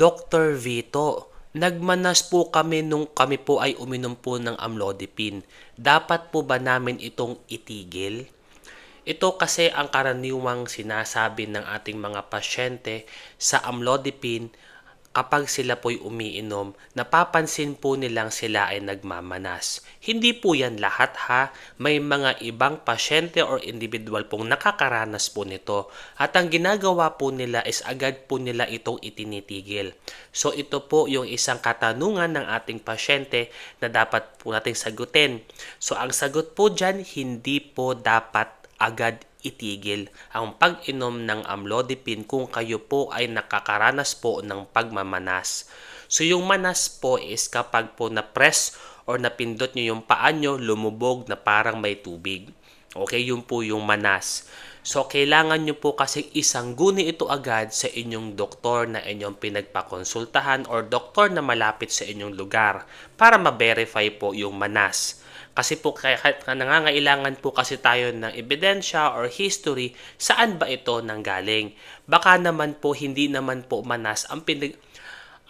Dr. Vito, nagmanas po kami nung kami po ay uminom po ng amlodipine. Dapat po ba namin itong itigil? Ito kasi ang karaniwang sinasabi ng ating mga pasyente sa amlodipine kapag sila po'y umiinom, napapansin po nilang sila ay nagmamanas. Hindi po yan lahat ha. May mga ibang pasyente or individual pong nakakaranas po nito. At ang ginagawa po nila is agad po nila itong itinitigil. So ito po yung isang katanungan ng ating pasyente na dapat po nating sagutin. So ang sagot po dyan, hindi po dapat agad itigil ang pag-inom ng amlodipine kung kayo po ay nakakaranas po ng pagmamanas. So yung manas po is kapag po na-press or napindot nyo yung paa nyo, lumubog na parang may tubig. Okay, yun po yung manas. So, kailangan nyo po kasi isangguni ito agad sa inyong doktor na inyong pinagpakonsultahan or doktor na malapit sa inyong lugar para ma-verify po yung manas. Kasi po kahit nangangailangan po kasi tayo ng ebidensya or history, saan ba ito nanggaling? Baka naman po hindi naman po manas ang pinag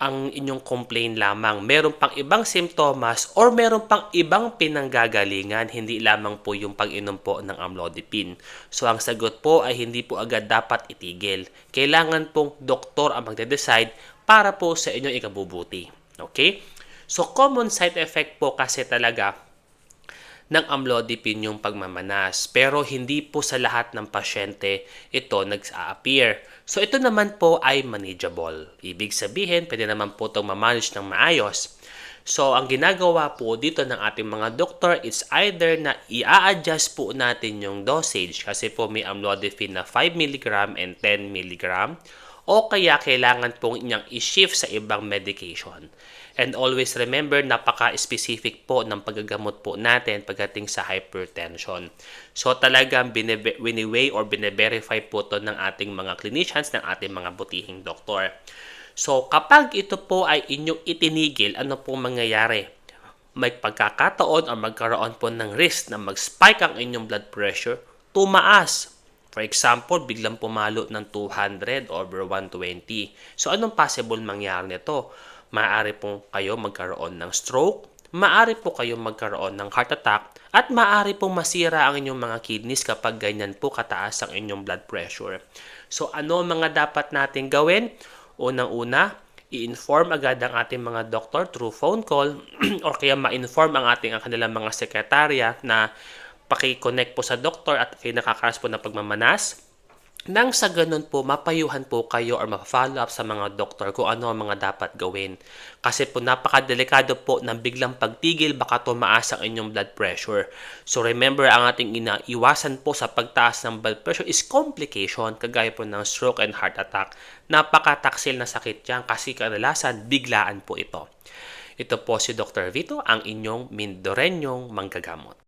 ang inyong complain lamang. Meron pang ibang simptomas or meron pang ibang pinanggagalingan, hindi lamang po yung pag-inom po ng amlodipine. So ang sagot po ay hindi po agad dapat itigil. Kailangan pong doktor ang magde-decide para po sa inyong ikabubuti. Okay? So common side effect po kasi talaga ng amlodipine yung pagmamanas. Pero hindi po sa lahat ng pasyente ito nag-a-appear. So ito naman po ay manageable. Ibig sabihin, pwede naman po itong mamanage ng maayos. So ang ginagawa po dito ng ating mga doktor is either na i-adjust po natin yung dosage kasi po may amlodipine na 5 mg and 10 mg o kaya kailangan pong inyang i-shift sa ibang medication. And always remember, napaka-specific po ng paggagamot po natin pagdating sa hypertension. So talagang bine-weigh or bine-verify po to ng ating mga clinicians, ng ating mga butihing doktor. So kapag ito po ay inyong itinigil, ano pong mangyayari? May pagkakataon o magkaroon po ng risk na mag-spike ang inyong blood pressure, tumaas For example, biglang pumalo ng 200 over 120. So, anong possible mangyari nito? Maaari po kayo magkaroon ng stroke, maaari po kayo magkaroon ng heart attack, at maaari po masira ang inyong mga kidneys kapag ganyan po kataas ang inyong blood pressure. So, ano mga dapat natin gawin? Unang-una, i-inform agad ang ating mga doktor through phone call or kaya ma-inform ang ating ang kanilang mga sekretarya na paki-connect po sa doktor at kayo nakakaras po ng pagmamanas. Nang sa ganun po, mapayuhan po kayo or ma-follow up sa mga doktor kung ano ang mga dapat gawin. Kasi po napakadelikado po ng biglang pagtigil baka tumaas ang inyong blood pressure. So remember, ang ating inaiwasan po sa pagtaas ng blood pressure is complication, kagaya po ng stroke and heart attack. Napakataksil na sakit yan kasi kadalasan biglaan po ito. Ito po si Dr. Vito, ang inyong Mindorenyong manggagamot.